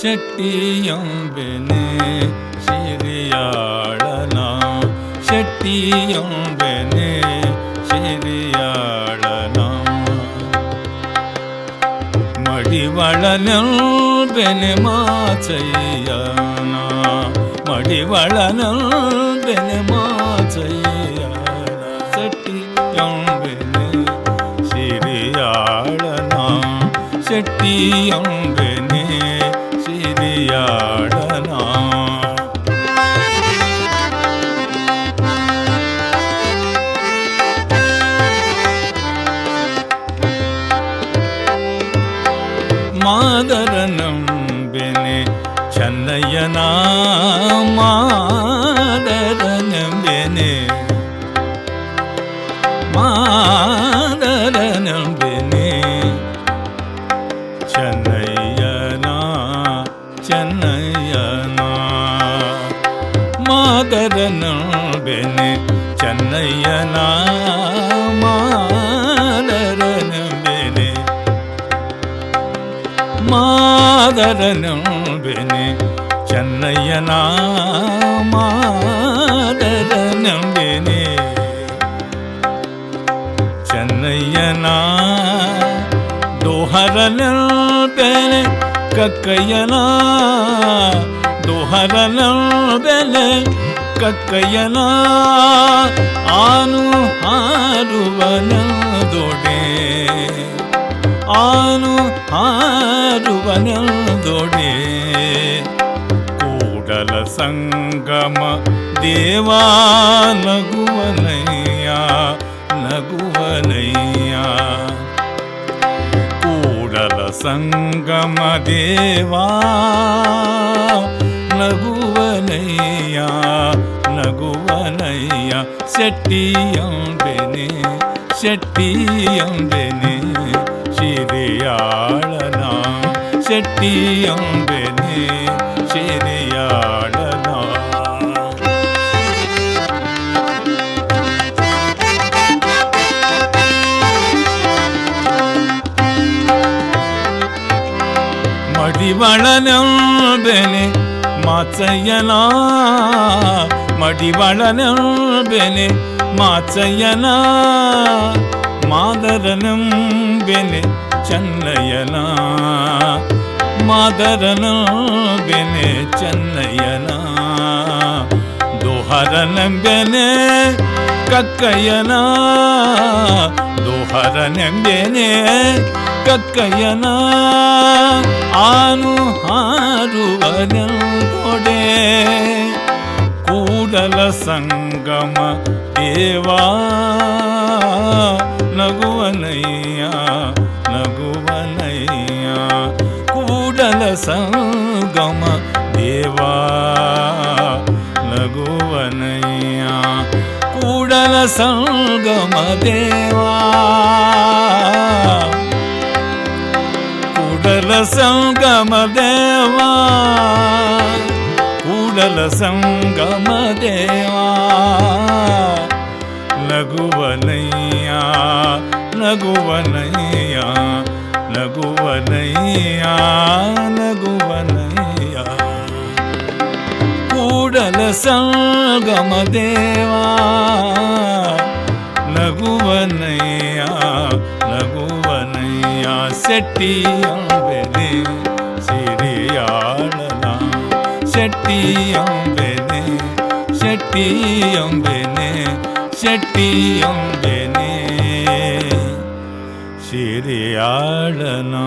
செட்டியம்பெனே சிறியாளனா செட்டியம்பெனே சிறியாளனா மடிவளனெல்பெனே மாச்சையானா மடிவளனெல்பெனே மாச்சையானா செட்டியம்பெனே சிறியாளனா செட்டியம் മാതരനമ്പെനെ ചെന്നയ്യന മാതരനമ്പെനെ. മാതരനമ്പെനെ ചെന്നയ്യന ചെന്നയ്യന മാതരനമ്പെനെ ചെന്നയ്യന മാതരനമ്പെനെ ചെന്നയ്യന മാതരനമ്പെനെ ചെന്നയ്യന കക്കയ്യനാ കക്കയ്യന ദോഹരനമ്പെനെ കക്കയ്യന ആനു ഹാരുവനദൊടേ ಆನು ಹಾರುವನದೊಡೆ ಕೂಡಲ ಸಂಗಮ ದೇವಾ ನಗುವನಯ್ಯ ನಗುವನಯ್ಯ ಕೂಡಲ ಸಂಗಮ ದೇವಾ ನಗುವನಯ್ಯ ನಗುವನಯ್ಯ ಶೆಟ್ಟಿಯಂಬೆನೆ ಶೆಟ್ಟಿಯಂಬೆನೆ ശരിയാളന ശെട്ടിയമ്പനെ ശരിയാളന മടിവളനമ്പനെ മാച്ചയ്യന മടിവളനമ്പനെ മാച്ചയ്യന മാതരനം ಬೆನೆ ಚೆನ್ನಯ್ಯನ ಮಾದರನ ಬೆನೆ ಚೆನ್ನಯ್ಯನ ದೋಹರನಂಬೆನೆ ಕಕ್ಕಯ್ಯನ ದೋಹರನೆಂಬೆನೆ ಕಕ್ಕಯ್ಯನ ಆನು ಹಾರುವನೊಡೆ ಕೂಡಲ ಸಂಗಮ ದೇವಾ నగువనయ్యా నగువనయ్యా కూడల సంగమ దేవా నగువనయ్యా కూడల సంగమ దేవా కూడల సంగమ దేవా కూడల సంగమ దేవా ನಗುವನಯ್ಯ ನಗುವನಯ್ಯ ನಗುವನಯ್ಯ ನಗುವನಯ್ಯ ಕೂಡಲ ಸಂಗಮ ದೇವಾ ನಗುವನಯ್ಯ ನಗುವನಯ್ಯ ಶೆಟ್ಟಿಯಂಬೆನೆ ಸಿರಿಯಾಳನ ಶೆಟ್ಟಿಯಂಬೆನೆ ಶೆಟ್ಟಿಯಂಬೆನೆ ചെട്ടിയൊങ്കനെ ശരിയാളനാ.